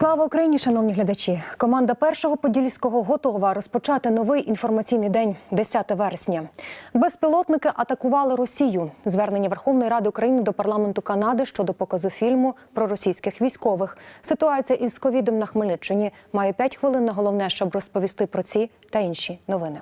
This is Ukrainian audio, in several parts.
Слава Україні, шановні глядачі! Команда першого подільського готова розпочати новий інформаційний день 10 вересня. Безпілотники атакували Росію. Звернення Верховної Ради України до парламенту Канади щодо показу фільму про російських військових. Ситуація із ковідом на Хмельниччині має 5 хвилин на головне, щоб розповісти про ці та інші новини.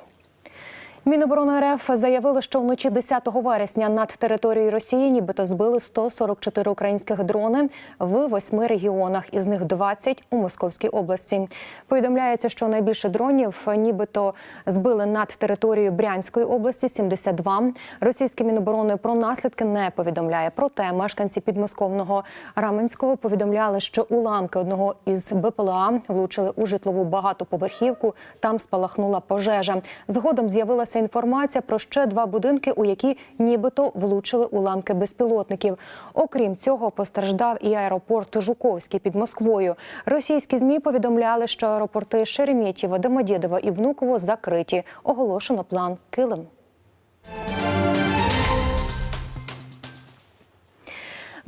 Міноборони РФ заявило, що вночі 10 вересня над територією Росії нібито збили 144 українських дрони в восьми регіонах, із них 20 у Московській області. Повідомляється, що найбільше дронів нібито збили над територією Брянської області 72. Російське міноборони про наслідки не повідомляє. Проте мешканці підмосковного Раменського повідомляли, що уламки одного із БПЛА влучили у житлову багатоповерхівку. Там спалахнула пожежа. Згодом з'явилася інформація про ще два будинки, у які нібито влучили уламки безпілотників. Окрім цього, постраждав і аеропорт Жуковський під Москвою. Російські змі повідомляли, що аеропорти Шереметьєво, Домодєдово і Внуково закриті. Оголошено план Килим.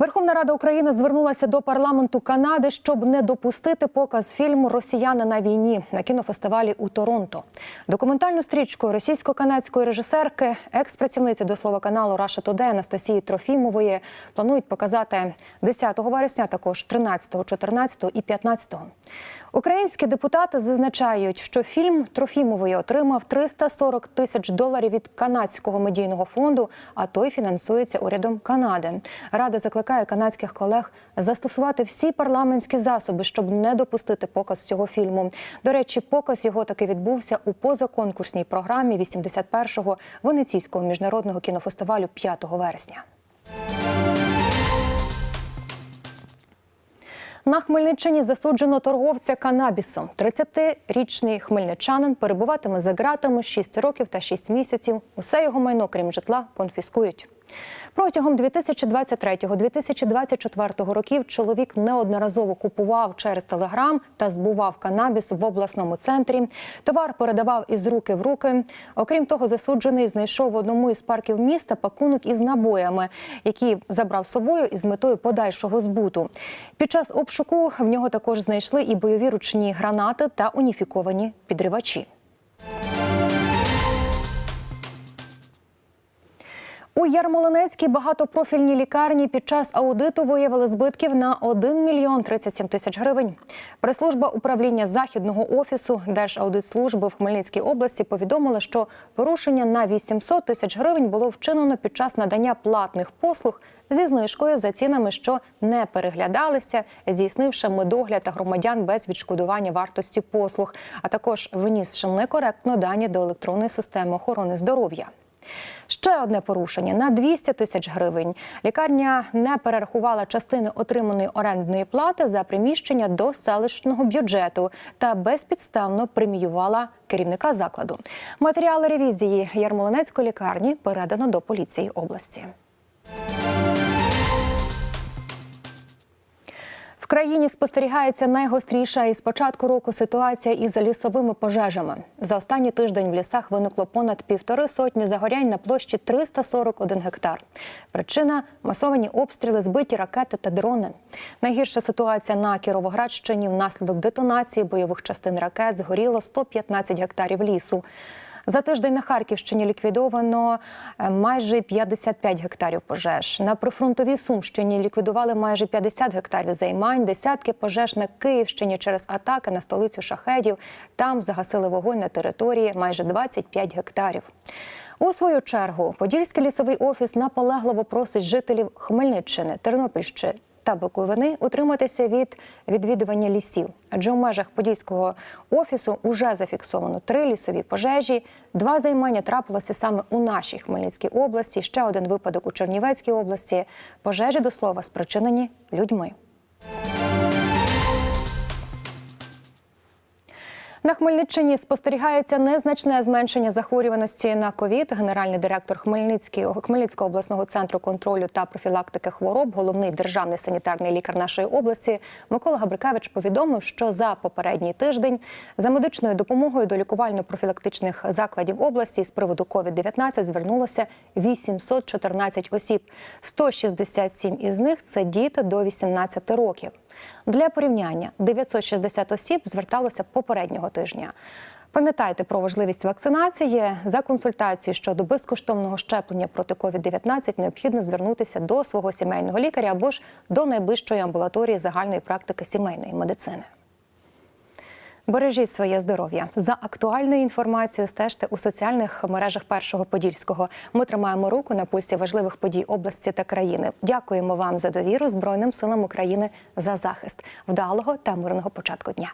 Верховна Рада України звернулася до парламенту Канади, щоб не допустити показ фільму Росіяни на війні на кінофестивалі у Торонто. Документальну стрічку російсько-канадської режисерки, екс-працівниці до слова каналу Раша Тоде Анастасії Трофімової планують показати 10 вересня, також 13, 14 і 15. Українські депутати зазначають, що фільм Трофімової отримав 340 тисяч доларів від канадського медійного фонду, а той фінансується урядом Канади. Рада закликає канадських колег застосувати всі парламентські засоби, щоб не допустити показ цього фільму. До речі, показ його таки відбувся у позаконкурсній програмі 81-го Венеційського міжнародного кінофестивалю 5 вересня. На Хмельниччині засуджено торговця канабісом. 30-річний хмельничанин перебуватиме за ґратами 6 років та 6 місяців. Усе його майно, крім житла, конфіскують. Протягом 2023-2024 років чоловік неодноразово купував через телеграм та збував канабіс в обласному центрі. Товар передавав із руки в руки. Окрім того, засуджений знайшов в одному із парків міста пакунок із набоями, які забрав з собою із метою подальшого збуту. Під час обшуку в нього також знайшли і бойові ручні гранати та уніфіковані підривачі. У Ярмолинецькій багатопрофільній лікарні під час аудиту виявили збитків на 1 мільйон 37 тисяч гривень. Прес-служба управління західного офісу Держаудитслужби в Хмельницькій області повідомила, що порушення на 800 тисяч гривень було вчинено під час надання платних послуг зі знижкою за цінами, що не переглядалися, здійснивши медогляд та громадян без відшкодування вартості послуг, а також винісши некоректно дані до електронної системи охорони здоров'я. Ще одне порушення на 200 тисяч гривень. Лікарня не перерахувала частини отриманої орендної плати за приміщення до селищного бюджету та безпідставно преміювала керівника закладу. Матеріали ревізії Ярмолинецької лікарні передано до поліції області. Країні спостерігається найгостріша із початку року ситуація із лісовими пожежами. За останній тиждень в лісах виникло понад півтори сотні загорянь на площі 341 гектар. Причина масовані обстріли, збиті ракети та дрони. Найгірша ситуація на Кіровоградщині внаслідок детонації бойових частин ракет згоріло 115 гектарів лісу. За тиждень на Харківщині ліквідовано е, майже 55 гектарів пожеж. На прифронтовій Сумщині ліквідували майже 50 гектарів займань, десятки пожеж на Київщині через атаки на столицю шахедів. Там загасили вогонь на території майже 25 гектарів. У свою чергу Подільський лісовий офіс наполегливо просить жителів Хмельниччини, Тернопільщини та Буковини утриматися від відвідування лісів, адже у межах подільського офісу вже зафіксовано три лісові пожежі. Два займання трапилося саме у нашій Хмельницькій області. Ще один випадок у Чернівецькій області. Пожежі до слова спричинені людьми. На Хмельниччині спостерігається незначне зменшення захворюваності на ковід. Генеральний директор Хмельницького Хмельницького обласного центру контролю та профілактики хвороб, головний державний санітарний лікар нашої області Микола Габрикевич повідомив, що за попередній тиждень за медичною допомогою до лікувально-профілактичних закладів області з приводу COVID-19 звернулося 814 осіб. 167 із них це діти до 18 років. Для порівняння 960 осіб зверталося попереднього тижня. Пам'ятайте про важливість вакцинації. За консультацією щодо безкоштовного щеплення проти COVID-19 необхідно звернутися до свого сімейного лікаря або ж до найближчої амбулаторії загальної практики сімейної медицини. Бережіть своє здоров'я за актуальною інформацією. Стежте у соціальних мережах першого подільського. Ми тримаємо руку на пульсі важливих подій області та країни. Дякуємо вам за довіру Збройним силам України за захист вдалого та мирного початку дня.